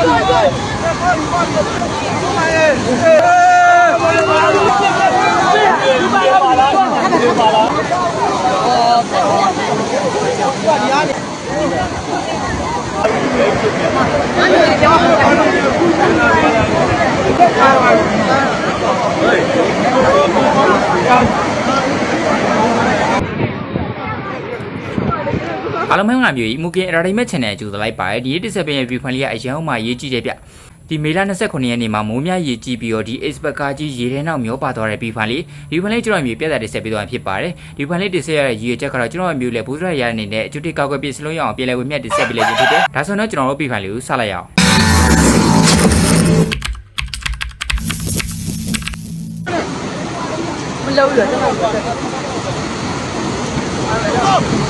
สวัสดีครับ အားလုံးမင်္ဂလာမျိုးကြီးမူကင် entertainment channel ကြိုဆိုလိုက်ပါတယ်ဒီတစ်ဆက်ပင်ရဲ့ view ခွန်လေးကအရန်မှရေးကြည့်တယ်ဗျဒီမေလ29ရက်နေ့မှာမိုးများရေကြီးပြီးတော့ဒီ expert ကားကြီးရေထဲနောက်မျောပါသွားတဲ့ view ခွန်လေးဒီ view လေးကျွန်တော်မျိုးပြတ်တာတစ်ဆက်ပြီးတော့ဖြစ်ပါတယ်ဒီ view လေးတစ်ဆက်ရတဲ့ရည်ရွယ်ချက်ကတော့ကျွန်တော်မျိုးလေဘုရားရရအနေနဲ့အကျုတိကောက်ွယ်ပြည့်စလုံးရအောင်ပြန်လည်ဝေမျှတစ်ဆက်ပြီးလေဖြစ်တယ်ဒါဆိုတော့ကျွန်တော်တို့ view ခွန်လေးကိုစလိုက်ရအောင်မလုံးရတော့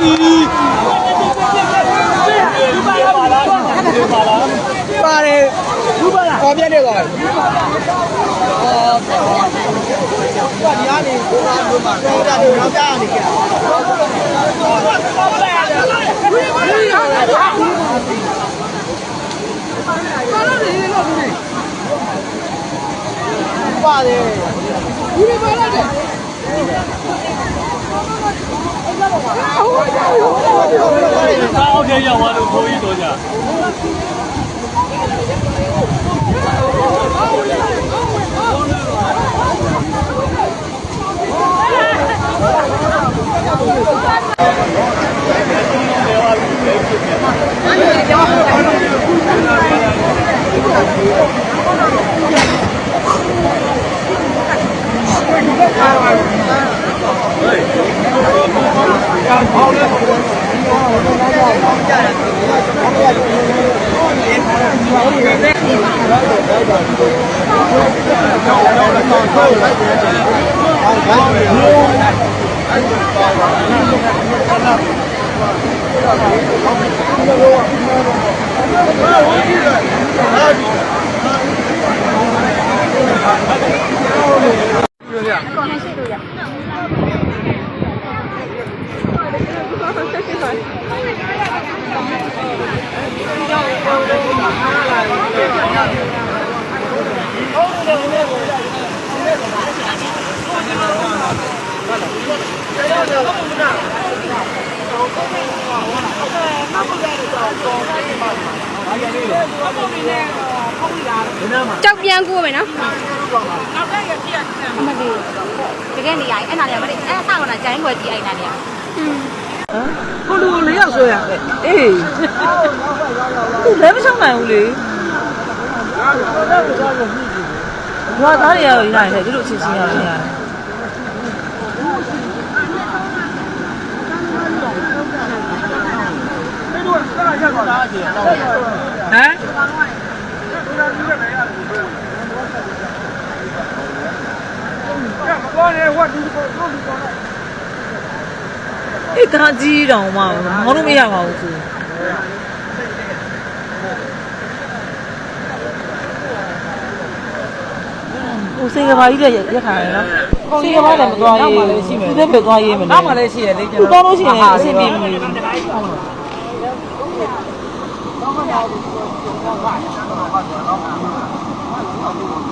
တယ်ဟာဘောဘောဘောဘောဘောဟာဘောလေဒီပါတယ်ဘူးပါလားဟောပြနေသွားတယ်အော်ဒီကနေကိုလာလို့မှာတော့တာဒီနောက်ကြနေကြပါတယ်ဒီလိုပါလားတဲ့ 大后天要挖的多一朵去。 ကြောက်ပြန်ကိုမယ်နော်နောက်တဲ့ရပြည့်အမလေးတကယ်နေရအဲ့နာနေမလေးအဲ့ဆောက်နာကျိုင်းွယ်ကြီးအဲ့နာနေရကိုလူလေးယောက်ဆွဲရတယ်အေးသူလည်းမဆောင်နိုင်ဘူးလေဘာသားတွေရောရရတယ်ဒီလိုချင်းချင်းရတယ်ရတယ် ဟမ်အေးကားကြီးတောင်မှမောင်းလို့မရပါဘူးသူဟိုစေကဘာကြီးလည်းရက်ခါရနော်စေကဘာလည်းမသွားရေးသူလည်းပဲသွားရေးမလို့နောက်မှလည်းရှိရလေကျွန်တော်သွားလို့ရှိရင်အဆင်ပြေမလို့ 嗯钱的好的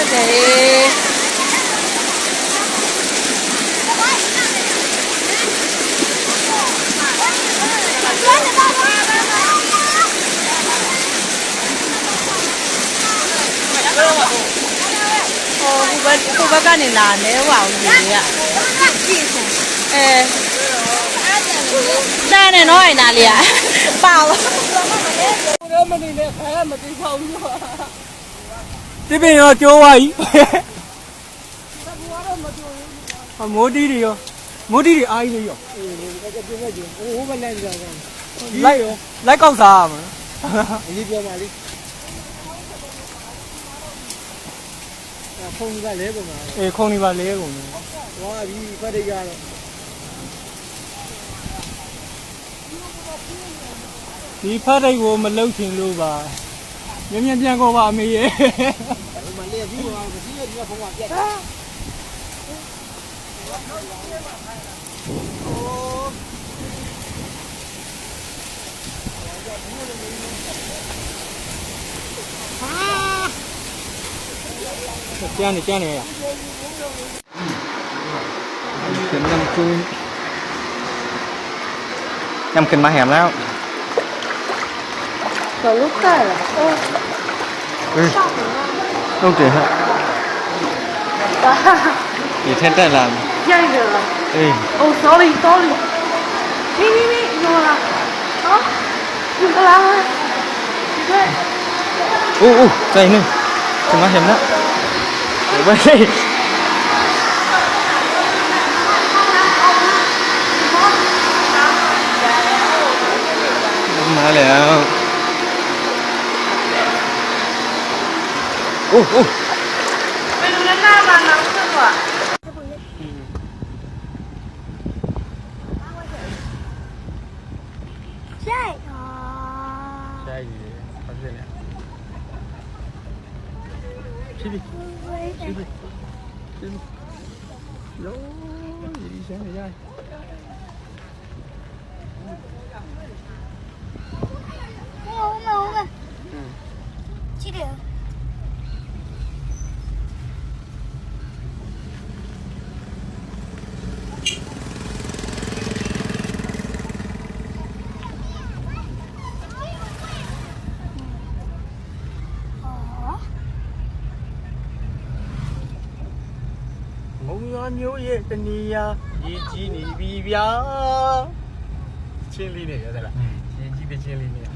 ဆက်ဆက်ရေးဟိုဘက်ဟိုဘက်ကနေလာနေဟောင်ကြီးကအဲတားနေတော့အဲ့နာလေးอ่ะပါတော့မနေနဲ့ခါမတိဖောက်ဘူး ဒီပင်ရောကျိုးသွားပြီအမိုးတီးတွေရောမိုးတီးတွေအားကြီးနေရောဟိုဘက်နဲ့ကြောက်ကောလိုက်ရောလိုက်ကောက်စားရမှာအရေးပြောပါလိဖုန်းကလဲပုံမှာအေးခုံနေပါလေကုန်တယ်ဟောဒီဖက်တွေကတော့ဒီဖတ်တိုက်ကိုမလုတ်ချင်လို့ပါ မြင်မြင်ပြန်ကောပါအမေရဲ့ မလေးဒီမှာမရှိရဒီဖုန်းကပြတ် ကျန်းနေကျန်းနေရเข็มยำคืนยำขึ้นมาแหมแล้ว တော့လုတ်တာလား เฮ้ยต้อ 嗯，弄对哈。你太淡了。下一个了。哎。哦，sorry sorry。你你你怎么了？啊？怎么了？对。哦哦，在呢，怎么怎么了？喂。มาแล้ว ไม่รู้นหน้ามันน้ำขึ้นว่ะ မုံရွာမျိုးရဲ့တနေရာရေကြီးနေပြီဗျာချင်းလေးနဲ့ရသလားရေကြီးတဲ့ချင်းလေးနဲ့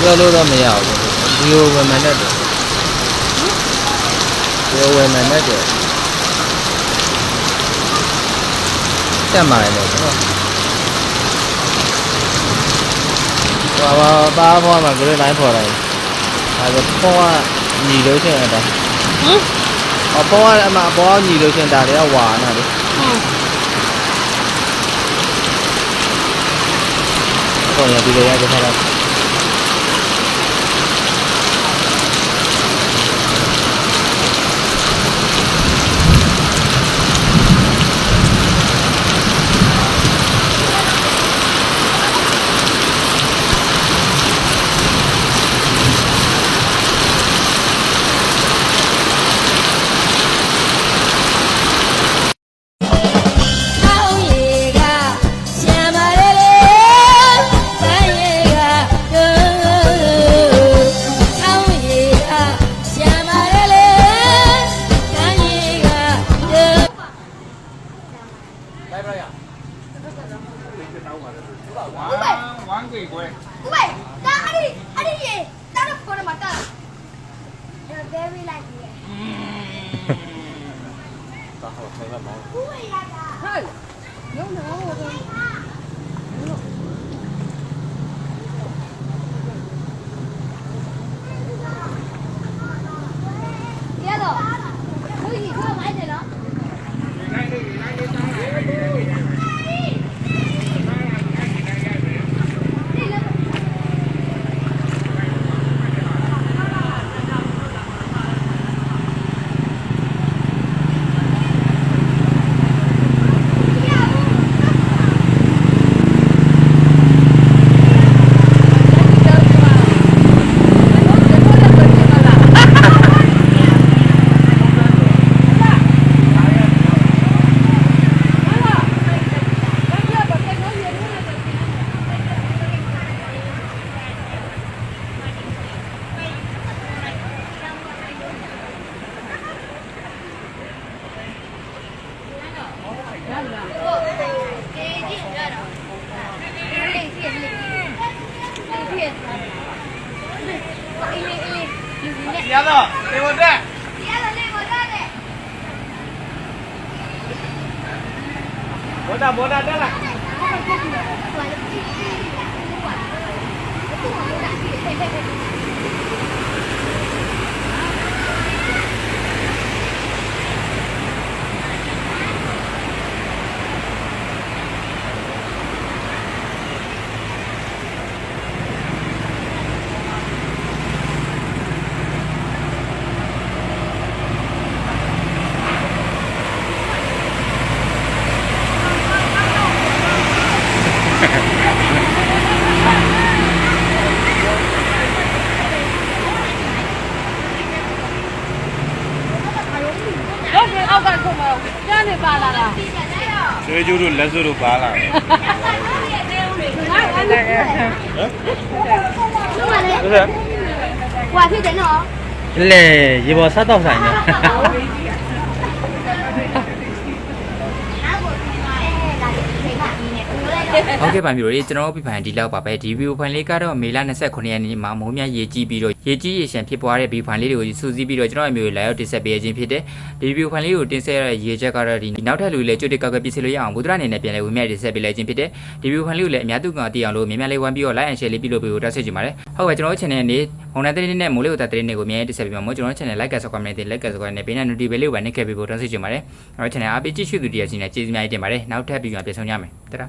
ပြောလို့တော့မရဘူးဒီလိုဝယ်မှန်တဲ့တယ်ဒီလိုဝယ်မှန်တဲ့တယ်တက်มาတယ်နော်ဘာဘာဘာဘောမှာဂရိနိုင်ဖော်တယ်အဲဒါပေါ်က ညီလို့ချင်းအဲ့ဒါဟမ်အပေါ်ကအမအပေါ်ကညီလို့ချင်းဒါတွေကဝါနာလေဟုတ်တော့ရဒီလိုရကြထားတာ ဟဲ့ရုံနာဘောတော့ બધા બોલા ડરા ဆွေးကျူးတို့လက်စွပ်တို့ပါလာတယ်ငါအဲ့ဒါဟုတ်ပါလေဟုတ်ကဲ့ဟွာဖြစ်တယ်နော်လေရေပေါ်စားတော့ဆိုင်နေ ဟုတ်ကဲ့ပါမျိုးတွေကျွန်တော်တို့ပြဖန်ဒီလောက်ပါပဲဒီဗီဒီယိုဖိုင်လေးကတော့မေလ29ရက်နေ့မှာမိုးများရေကြီးပြီးတော့ရေကြီးရေရှမ်းဖြစ်ပွားတဲ့ဗီဒီယိုဖိုင်လေးတွေကိုစူးစီးပြီးတော့ကျွန်တော်အမျိုးလာရောက်တင်ဆက်ပေးခြင်းဖြစ်တဲ့ဒီဗီဒီယိုဖိုင်လေးကိုတင်ဆက်ရတဲ့ရေချက်ကတော့ဒီနောက်ထပ်လူလေးကြွတ်တက်ကောက်ကပြစ်စလို့ရအောင်ဘုဒ္ဓအနေနဲ့ပြန်လဲဝင်မြတင်ဆက်ပေးလိုက်ခြင်းဖြစ်တဲ့ဒီဗီဒီယိုဖိုင်လေးကိုလည်းအများသူကသိအောင်လို့မြန်မြန်လေးဝမ်းပြီးတော့ like and share လေးပြုလုပ်ပေးဖို့တောင်းဆိုချင်ပါတယ်ဟုတ်ကဲ့ကျွန်တော်တို့ channel နဲ့ဟိုနယ်တဲ့နဲ့မိုးလေးကိုတာတဲ့နဲ့ကိုအများကြီးတင်ဆက်ပေးပါမို့ကျွန်တော်တို့ channel like က subscribe နဲ့ like က subscribe နဲ့ဘေးနဲ့ notification လေးကိုပါနှိပ်ခဲ့ပေးဖို့တောင်းဆိုချင်ပါတယ်ကျွန်တော် channel အားပေးကြည့်ရှုသူတည်းချင်းနဲ့ကျေးဇူးများတင်ပါတယ်နောက်ထပ်ဗီဒီယိုမှာပြန်ဆောင်ကြမယ်တတာ